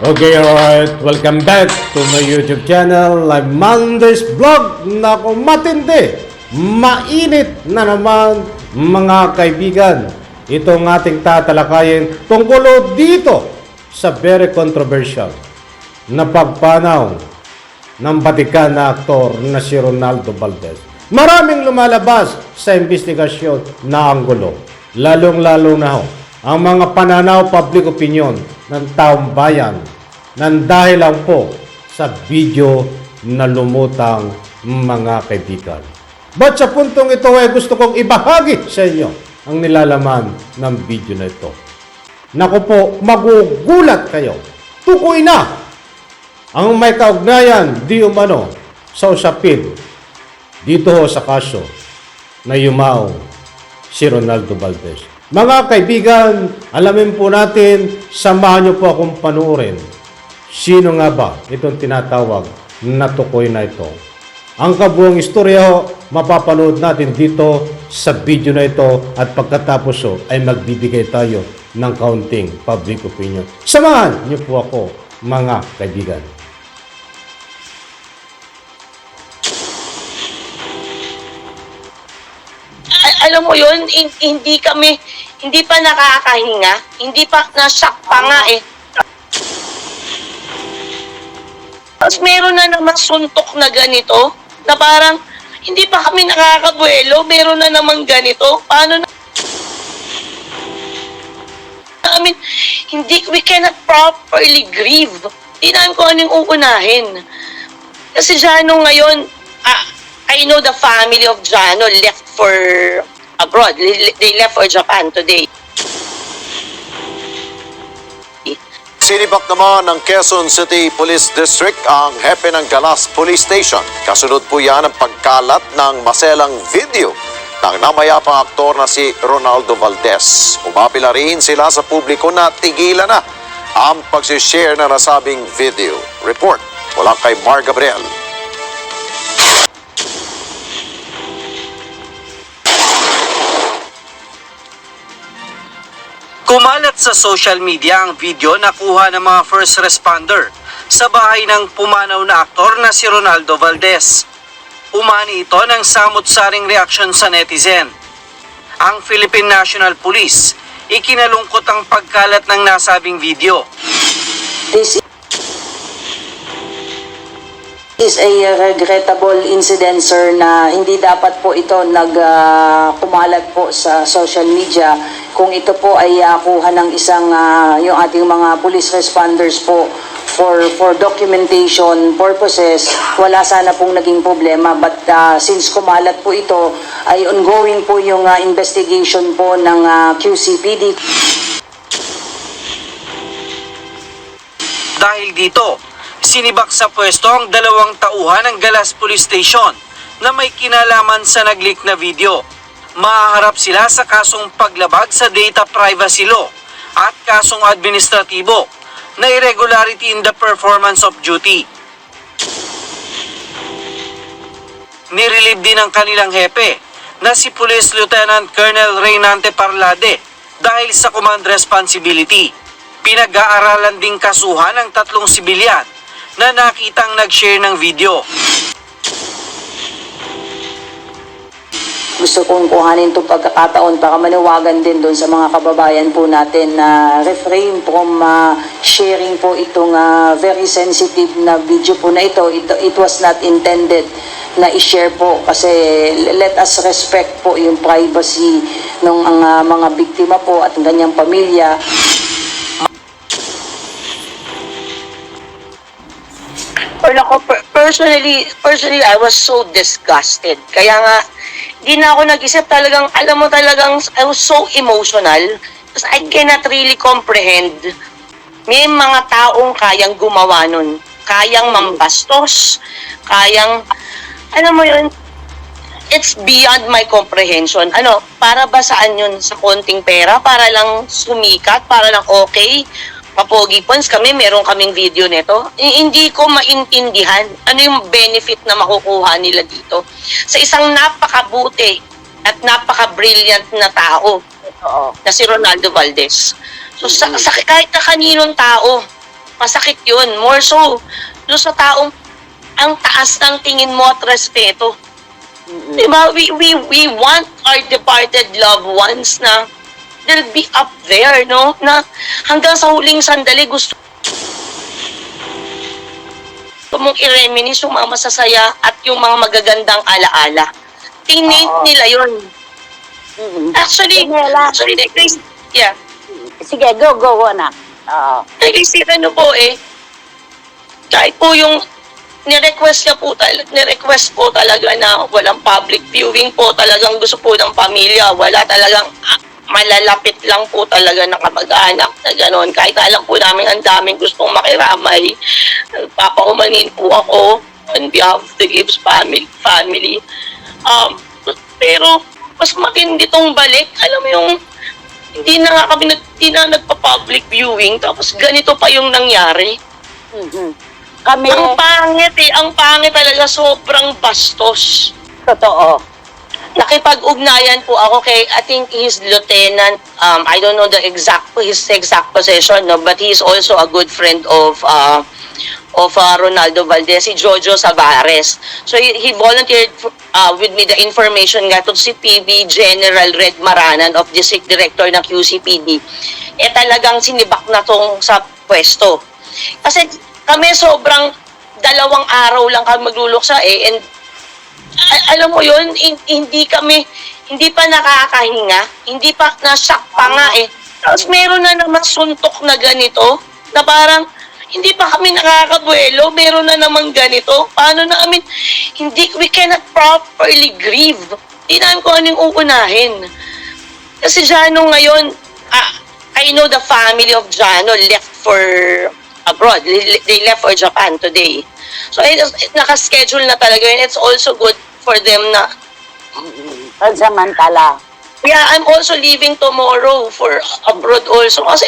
Okay, alright. Welcome back to my YouTube channel. I'm Mondays Vlog. Naku, matindi. Mainit na naman, mga kaibigan. Ito ang ating tatalakayin tungkol dito sa very controversial na pagpanaw ng Batikan na aktor na si Ronaldo Valdez. Maraming lumalabas sa investigasyon na anggulo. Lalong-lalo na ho, ang mga pananaw public opinion ng taong bayan nang dahil lang po sa video na lumutang mga kaibigan. But sa puntong ito ay gusto kong ibahagi sa inyo ang nilalaman ng video na ito. Naku po, magugulat kayo. Tukoy na ang may kaugnayan di umano sa usapin dito ho sa kaso na yumaong si Ronaldo Valdez. Mga kaibigan, alamin po natin, samahan niyo po akong panuorin. Sino nga ba itong tinatawag na tukoy na ito? Ang kabuong istorya mapapanood natin dito sa video na ito at pagkatapos ho, ay magbibigay tayo ng kaunting public opinion. Samahan niyo po ako, mga kaibigan. Mo yun, hin- hindi kami, hindi pa nakakahinga, hindi pa, nasyak pa nga eh. Tapos meron na naman suntok na ganito, na parang, hindi pa kami nakakabuelo, meron na naman ganito, paano na? Mean, hindi, we cannot properly grieve. Hindi namin kung ano uunahin. Kasi Jano ngayon, ah, I know the family of Jano left for abroad. They left for Japan today. Sinibak naman ng Quezon City Police District ang hepe ng Galas Police Station. Kasunod po yan ang pagkalat ng maselang video ng namayapang aktor na si Ronaldo Valdez. Umapila rin sila sa publiko na tigilan na ang pagsishare na nasabing video. Report mula kay Mar Gabriel. Sa social media ang video na kuha ng mga first responder sa bahay ng pumanaw na aktor na si Ronaldo Valdez. Umani ito ng samot-saring reaksyon sa netizen. Ang Philippine National Police ikinalungkot ang pagkalat ng nasabing video. This is a regrettable incident, sir, na hindi dapat po ito nag ah, kumalat po sa social media. Kung ito po ay ah, kuha ng isang ah, yung ating mga police responders po for for documentation purposes, wala sana pong naging problema. But ah, since kumalat po ito, ay ongoing po yung ah, investigation po ng ah, QCPD. Dahil dito, sinibak sa pwesto ang dalawang tauhan ng Galas Police Station na may kinalaman sa naglik na video. Mahaharap sila sa kasong paglabag sa data privacy law at kasong administratibo na irregularity in the performance of duty. Nirelieve din ang kanilang hepe na si Police Lieutenant Colonel Reynante Parlade dahil sa command responsibility. Pinag-aaralan ding kasuhan ng tatlong sibilyan na nakitang nag-share ng video. gusto kong kuhanin itong pagkakataon para maniwagan din doon sa mga kababayan po natin na refrain from ah, sharing po itong ah, very sensitive na video po na ito. It, it was not intended na i-share po kasi let us respect po yung privacy ng ah, mga biktima po at ng kanyang pamilya. Or ako, per- personally, personally, I was so disgusted. Kaya nga, di na ako nag-isip talagang, alam mo talagang, I was so emotional. Because I cannot really comprehend. May mga taong kayang gumawa nun. Kayang mambastos. Kayang, alam mo yun, it's beyond my comprehension. Ano, para ba saan yun sa konting pera? Para lang sumikat? Para lang okay? Papogi Pons, kami, meron kaming video nito. I- hindi ko maintindihan ano yung benefit na makukuha nila dito. Sa isang napakabuti at napaka-brilliant na tao na si Ronaldo Valdez. So, sa, sa kahit na kaninong tao, masakit yun. More so, doon sa taong ang taas ng tingin mo at respeto. Di ba? We, we, we want our departed loved ones na they'll be up there, no? Na hanggang sa huling sandali gusto mong i-reminisce yung mga masasaya at yung mga magagandang alaala. Tinate Oo. nila yun. Mm. Actually, Daniela. actually, guys, yeah. Sige, go, go, anak. Oo. Nag-isip ano po eh, kahit po yung ni-request niya po talaga, ni-request po talaga na walang public viewing po, talagang gusto po ng pamilya, wala talagang ah, malalapit lang po talaga na kamag-anak na gano'n. Kahit alam po namin ang daming gustong makiramay, papaumanin po ako on behalf of the Gibbs family. family. Um, pero mas matindi tong balik. Alam mo yung hindi na nga kami nag, hindi na nagpa-public viewing tapos ganito pa yung nangyari. Mhm. Kami, Ang pangit eh, ang pangit talaga sobrang bastos. totoo. Nakipag-ugnayan po ako kay, I think he's lieutenant, um, I don't know the exact, his exact position, no, but he's also a good friend of, uh, of uh, Ronaldo Valdez, si Jojo Savares. So he, he volunteered uh, with me the information nga to si PB General Red Maranan of District Director ng QCPD. Eh talagang sinibak na tong sa pwesto. Kasi kami sobrang dalawang araw lang kami magluluksa eh and a- alam mo yun, hin- hindi kami, hindi pa nakakahinga, hindi pa, nasyak pa nga eh. Tapos meron na naman suntok na ganito, na parang, hindi pa kami nakakabuelo, meron na naman ganito. Paano na, I mean, hindi, we cannot properly grieve. Hindi namin kung anong uunahin. Kasi Jano ngayon, ah, I know the family of Jano left for abroad. They left for Japan today. So, it, it, nakaschedule na talaga yun. It's also good for them na, Pansamantala. yeah, I'm also leaving tomorrow for abroad also. Kasi,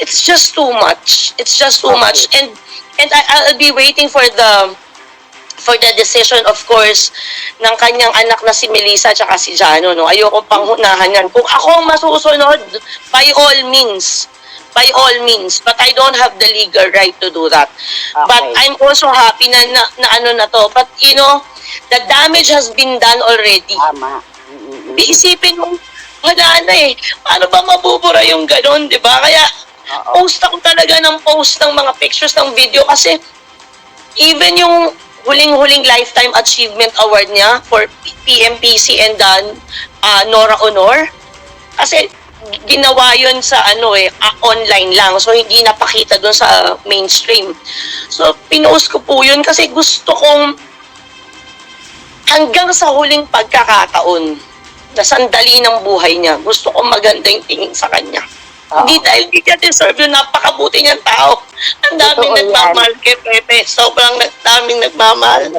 it's just too much. It's just too much. And, and I, I'll be waiting for the, for the decision, of course, ng kanyang anak na si Melissa at si Jano. No? Ayoko pang hunahan yan. Kung ako ang masusunod, by all means, by all means, but I don't have the legal right to do that. But Okay. I'm also happy na, na, na ano na to. But you know, the damage has been done already. Tama. Mhm. Iisipin mo, wala na eh. Paano ba mabubura yung ganon, di ba? Kaya, Oo. post ako talaga ng post ng mga pictures ng video kasi even yung huling-huling Lifetime Achievement Award niya for PMPC and then uh, Nora Honor, kasi ginawa yun sa ano eh, online lang. So, hindi napakita doon sa mainstream. So, pinost ko po yun kasi gusto kong hanggang sa huling pagkakataon na sandali ng buhay niya, gusto kong maganda yung tingin sa kanya. Oo. Hindi dahil hindi niya deserve yung napakabuti niyang tao. Ang daming Totoo yan. nagmamahal kay Pepe. Sobrang daming nagmamahal.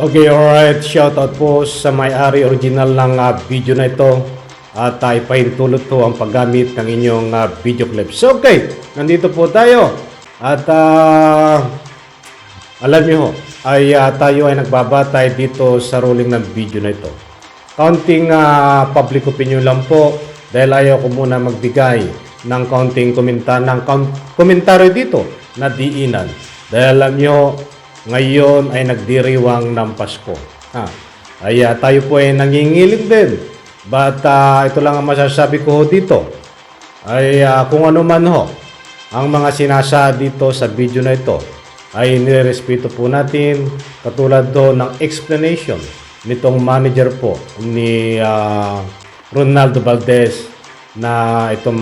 Okay, alright. Shoutout po sa may-ari original ng ah, video na ito. At uh, ipahintulot po ang paggamit ng inyong ah, video clips. Okay, nandito po tayo. At ah, alam niyo ay ah, tayo ay nagbabatay dito sa ruling ng video na ito. Counting ah, public opinion lang po dahil ayaw ko muna magbigay ng counting komenta ng count- komentaryo dito na diinan. Dahil alam nyo, ngayon ay nagdiriwang ng Pasko. Ha? Ay ah, tayo po ay nangingilig din. But ah, ito lang ang masasabi ko dito. Ay ah, kung ano man ho, ang mga sinasa dito sa video na ito ay nirespeto po natin katulad do ng explanation nitong manager po ni ah, Ronaldo Valdez na itong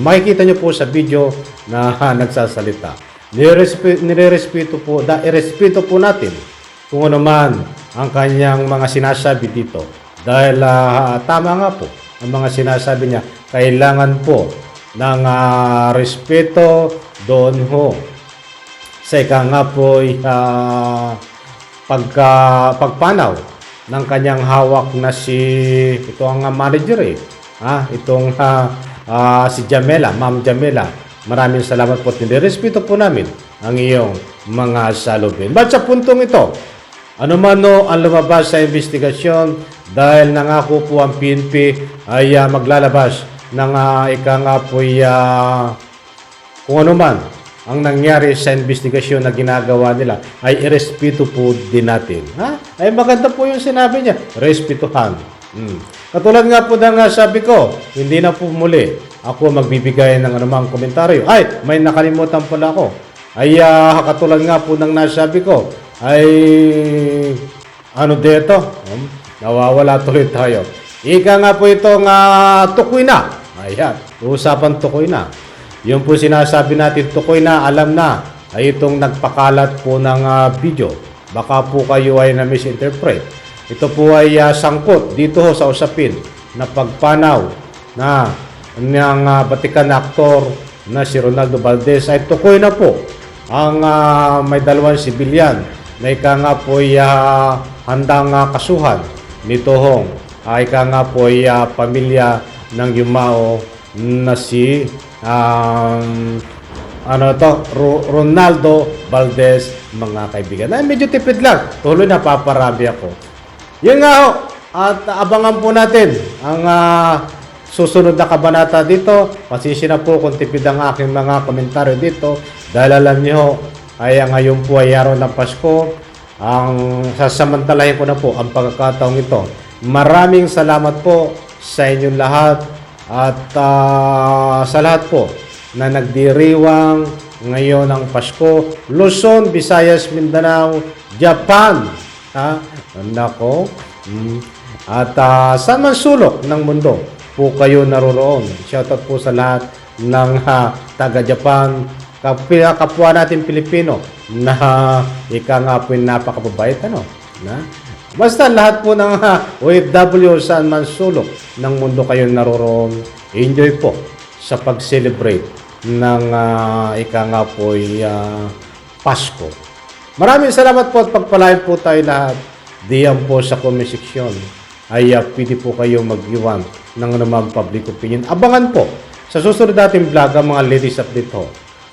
makikita nyo po sa video na nagsasalita. Nirespe, nirespeto po, da, irespeto po natin kung ano man ang kanyang mga sinasabi dito. Dahil ah, tama nga po ang mga sinasabi niya, kailangan po ng ah, respeto doon ho. Sa ika nga po ah, pagka, pagpanaw ng kanyang hawak na si ito ang manager eh. Ah, itong ah, ah, si Jamela, Ma'am Jamela. Maraming salamat po. Respeto po namin ang iyong mga salubin. But sa puntong ito, ano man no ang lumabas sa investigasyon dahil nangako po ang PNP ay ah, maglalabas ng ah, ika nga po'y ah, kung ano man ang nangyari sa investigasyon na ginagawa nila ay irespeto po din natin. Ha? Ay maganda po yung sinabi niya, respetuhan. Hmm. Katulad nga po ng ah, sabi ko, hindi na po muli ako magbibigay ng anumang komentaryo. Ay, may nakalimutan pala ako. Ay, ah, katulad nga po ng nasabi ko, ay ano dito? Hmm? Nawawala tuloy tayo. Ika nga po itong uh, tukoy na. Ayan, usapan tukoy na. Yung po sinasabi natin tukoy na, alam na, ay itong nagpakalat po ng ah, video. Baka po kayo ay na-misinterpret. Ito po ay ah, sangkot dito sa usapin na pagpanaw na ng ah, Batikan na aktor na si Ronaldo Valdez ay tukoy na po ang ah, may dalawang sibilyan na ika nga po ay ah, handang ah, kasuhan nito hong ay ika nga po ay ah, pamilya ng Yumao na si um, ano to Ro- Ronaldo Valdez mga kaibigan. Ay, medyo tipid lang. Tuloy na paparami ako. Yun nga ho. At abangan po natin ang ah, susunod na kabanata dito. Pasensya na po kung tipid ang aking mga komentaryo dito. Dahil alam niyo ay ngayon po ay araw ng Pasko. Ang sasamantalahin ko na po ang pagkakataong ito. Maraming salamat po sa inyong lahat at ah, sa lahat po na nagdiriwang ngayon ng Pasko. Luzon, Visayas, Mindanao, Japan. Ha? Nako. Mm. At ah, saan man sulok ng mundo po kayo naroroon. Shoutout po sa lahat ng ah, taga-Japan, kapwa, kapwa natin Pilipino na ika nga po yung napakababait ano na? Basta lahat po ng ah, OFW saan man sulok ng mundo kayo naroroon enjoy po sa pag-celebrate ng ah, ika nga po Pasko. Maraming salamat po at pagpalain po tayo lahat. Diyan po sa comment section ay uh, pwede po kayo mag-iwan ng anumang public opinion abangan po sa susunod nating vlog ang mga latest update ho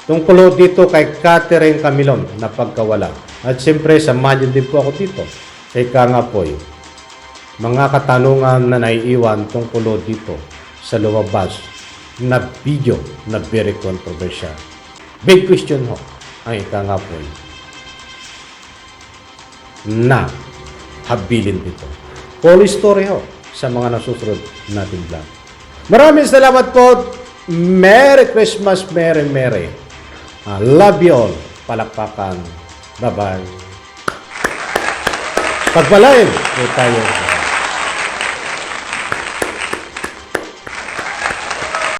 Tungkol dito kay Catherine Camilon na pagkawala. At siyempre, samahan din po ako dito kay Kangapoy. Mga katanungan na naiiwan tungkol dito sa lumabas na video na very controversial. Big question ho ang Kangapoy na habilin dito. Full story ho sa mga nasusunod nating vlog. Maraming salamat po. Merry Christmas, Merry Merry. I love you all. Palakpakan. Bye-bye. Pagpalain po tayo.